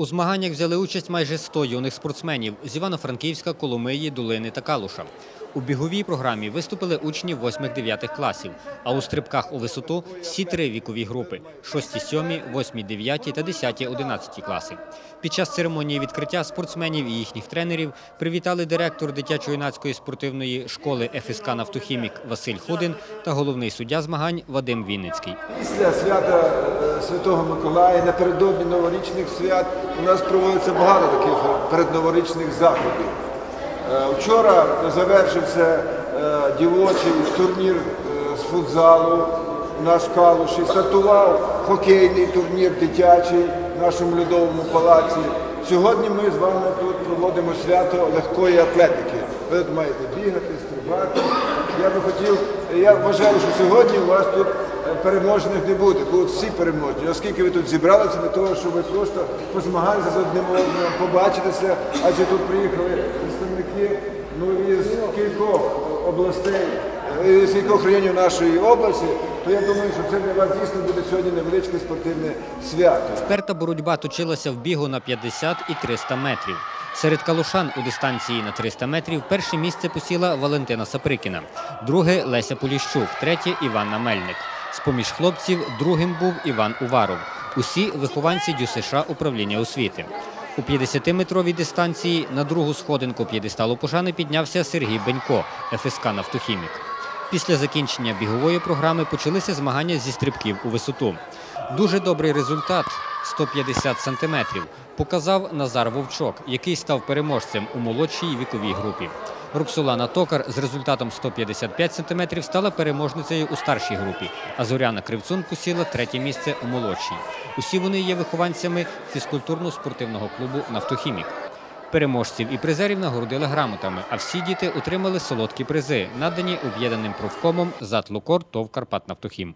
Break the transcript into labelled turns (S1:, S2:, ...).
S1: У змаганнях взяли участь майже 100 юних спортсменів з Івано-Франківська, Коломиї, Долини та Калуша. У біговій програмі виступили учні 8-9 класів, а у стрибках у висоту всі три вікові групи – 6, 7, 8, 9 та 10, 11 класи. Під час церемонії відкриття спортсменів і їхніх тренерів привітали директор дитячо-юнацької спортивної школи ФСК «Нафтохімік» Василь Худин та головний суддя змагань Вадим Вінницький.
S2: Після свята е, Святого Миколая, напередодні новорічних свят, у нас проводиться багато таких передноворічних заходів. Е, Вчора завершився е, дівочий турнір е, з футзалу у нас в Калуші. Стартував хокейний турнір дитячий в нашому льодовому палаці. Сьогодні ми з вами тут проводимо свято легкої атлетики. Ви маєте бігати, стрибати. Я би хотів, я вважаю, що сьогодні у вас тут переможних не буде, будуть всі переможні, оскільки ви тут зібралися для того, щоб ви просто позмагалися з одним одним, побачитися, адже тут приїхали представники ну, із кількох областей, е, з кількох районів нашої області, то я думаю, що це для вас дійсно буде сьогодні невеличке спортивне свято.
S1: Перта боротьба точилася в бігу на 50 і 300 метрів. Серед калушан у дистанції на 300 метрів перше місце посіла Валентина Саприкіна, друге Леся Поліщук, третє Іванна Мельник. З-поміж хлопців другим був Іван Уваров. Усі вихованці ДЮСШ управління освіти. У 50-метровій дистанції на другу сходинку п'єдесталу пошани піднявся Сергій Бенько, ФСК «Нафтохімік». Після закінчення бігової програми почалися змагання зі стрибків у висоту. Дуже добрий результат 150 сантиметрів показав Назар Вовчок, який став переможцем у молодшій віковій групі. Роксолана Токар з результатом 155 сантиметрів стала переможницею у старшій групі, а Зоряна Кривцун посіла третє місце у молодшій. Усі вони є вихованцями фізкультурно-спортивного клубу «Нафтохімік». Переможців і призерів нагородили грамотами, а всі діти отримали солодкі призи, надані об'єднаним профкомом «Затлукор ТОВ Карпат Нафтохім.